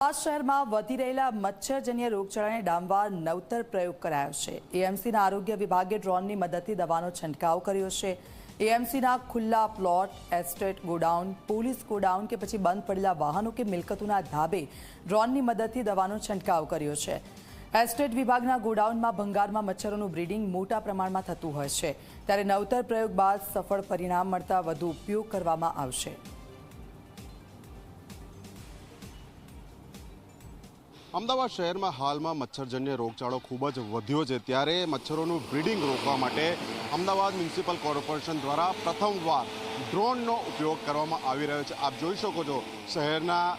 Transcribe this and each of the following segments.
અમદાવાદ શહેરમાં વધી રહેલા મચ્છરજન્ય રોગચાળાને ડામવા નવતર પ્રયોગ કરાયો છે. એએમસીના આરોગ્ય વિભાગે ડ્રોનની મદદથી દવાનો છંટકાવ કર્યો છે. એએમસીના ખુલ્લા plot, estate godown, police godown કે પછી બંધ પડેલા વાહનો કે મિલકતોના ધાબે ડ્રોનની મદદથી દવાનો છંટકાવ કર્યો છે. એસ્ટેટ વિભાગના ગોડાઉનમાં ભંગારમાં મચ્છરોનું બ્રીડિંગ મોટા પ્રમાણમાં થતું હોય છે. ત્યારે નવતર પ્રયોગ બાદ સફળ પરિણામ મળતા વધુ ઉપયોગ કરવામાં આવશે. અમદાવાદ શહેરમાં હાલમાં મચ્છરજન્ય રોગચાળો ખૂબ જ વધ્યો છે ત્યારે મચ્છરોનું બ્રીડિંગ રોકવા માટે અમદાવાદ મ્યુનિસિપલ કોર્પોરેશન દ્વારા પ્રથમવાર ડ્રોનનો ઉપયોગ કરવામાં આવી રહ્યો છે. આપ જોઈ શકો છો શહેરના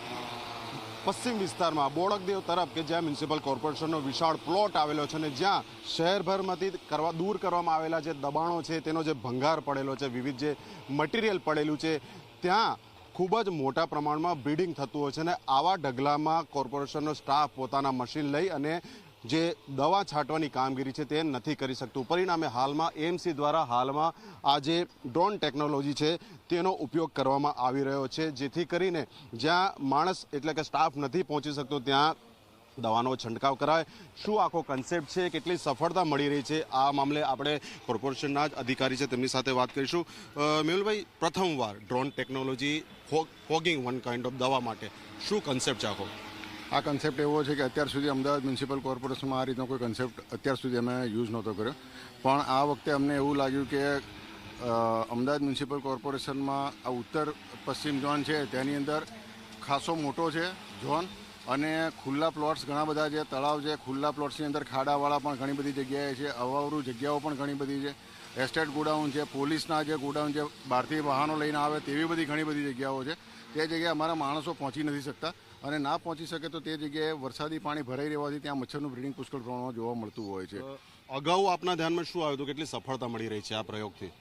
પશ્ચિમ વિસ્તારમાં બોડકદેવ તરફ કે જ્યાં મ્યુનિસિપલ કોર્પોરેશનનો વિશાળ પ્લોટ આવેલો છે અને જ્યાં શહેરભરમાંથી કરવા દૂર કરવામાં આવેલા જે દબાણો છે, તેનો જે ભંગાર પડેલો છે, વિવિધ જે મટીરિયલ પડેલું છે, ત્યાં ખૂબ જ મોટા પ્રમાણમાં બ્રીડિંગ થતું હોય છે અને આવા ઢગલામાં કોર્પોરેશનનો સ્ટાફ પોતાના મશીન લઈ અને જે દવા છાંટવાની કામગીરી છે તે નથી કરી શકતું. પરિણામે હાલમાં એમસી દ્વારા હાલમાં આ જે ડ્રોન ટેકનોલોજી છે તેનો ઉપયોગ કરવામાં આવી રહ્યો છે. જેથી કરીને જ્યાં માણસ એટલે કે સ્ટાફ નથી પહોંચી શકતો, ત્યાં દવાનો છંટકાવ કરાય. શું આખો કન્સેપ્ટ છે? કેટલી સફળતા મળી રહી છે? આ મામલે આપણે કોર્પોરેશનના જ અધિકારી છે, તેમની સાથે વાત કરીશું. મેહુલભાઈ, પ્રથમવાર drone technology fogging one kind of દવા માટે. શું કન્સેપ્ટ છે આખો? આ કન્સેપ્ટ એવો છે કે અત્યાર સુધી અમદાવાદ મ્યુનિસિપલ કોર્પોરેશનમાં આ રીતનો કોઈ કન્સેપ્ટ અત્યાર સુધી અમે યુઝ નહોતો કર્યો. પણ આ વખતે અમને એવું લાગ્યું કે અમદાવાદ મ્યુનિસિપલ કોર્પોરેશનમાં આ ઉત્તર પશ્ચિમ ઝોન છે, તેની અંદર ખાસો મોટો છે ઝોન અને ખુલ્લા પ્લોટ્સ ઘણા બધા છે, તળાવ છે, ખુલ્લા પ્લોટ્સની અંદર ખાડાવાળા પણ ઘણી બધી જગ્યાએ છે, અવાવરું જગ્યાઓ પણ ઘણી બધી છે. એસ્ટેટ ગોડાઉન છે, પોલીસના જે ગોડાઉન છે, બહારથી વાહનો લઈને આવે તેવી બધી ઘણી બધી જગ્યાઓ છે. તે જગ્યાએ અમારા માણસો પહોંચી નથી શકતા અને ના પહોંચી શકે તો તે જગ્યાએ વરસાદી પાણી ભરાઈ રહેવાથી ત્યાં મચ્છરનું બ્રિડિંગ પુષ્કળ પ્રમાણમાં જોવા મળતું હોય છે. અગાઉ આપના ધ્યાનમાં શું આવ્યું હતું? કેટલી સફળતા મળી રહી છે આ પ્રયોગથી?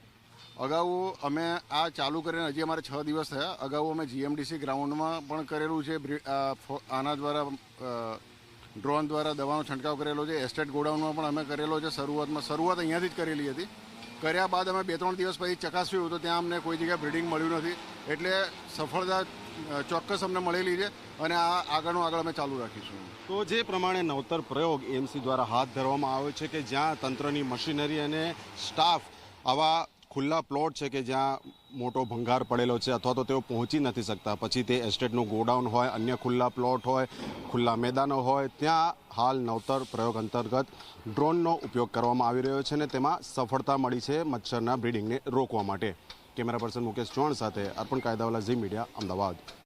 અગાઉ અમે આ ચાલુ કરીને હજી અમારે છ દિવસ થયા. અગાઉ અમે જીએમડીસી ગ્રાઉન્ડમાં પણ કરેલું છે. આના દ્વારા ડ્રોન દ્વારા દવાનો છંટકાવ કરેલો છે. એસ્ટેટ ગોડાઉનમાં પણ અમે કરેલો છે. શરૂઆતમાં, શરૂઆત અહીંયાથી જ કરેલી હતી. કર્યા બાદ અમે બે ત્રણ દિવસ પછી ચકાસ્યું તો ત્યાં અમને કોઈ જગ્યાએ બ્રીડિંગ મળ્યું નથી. એટલે સફળતા ચોક્કસ અમને મળેલી છે અને આ આગળનું આગળ અમે ચાલુ રાખીશું. તો જે પ્રમાણે નવતર પ્રયોગ એમસી દ્વારા હાથ ધરવામાં આવ્યો છે કે જ્યાં તંત્રની મશીનરી અને સ્ટાફ આવા ખુલ્લા પ્લોટ છે કે જ્યાં મોટો ભંગાર પડેલો છે અથવા તો તેઓ પહોંચી નથી શકતા. પછી તે એસ્ટેટનું ગોડાઉન હોય, અન્ય ખુલ્લા પ્લોટ હોય, ખુલ્લા મેદાનો હોય, ત્યાં હાલ નવતર પ્રયોગ અંતર્ગત ડ્રોનનો ઉપયોગ કરવામાં આવી રહ્યો છે અને તેમાં સફળતા મળી છે મચ્છરના બ્રીડિંગને રોકવા માટે. કેમેરા પર્સન મુકેશ ચૌહાણ સાથે અર્પણ કાયદાવાલા ઝી મીડિયા, અમદાવાદ.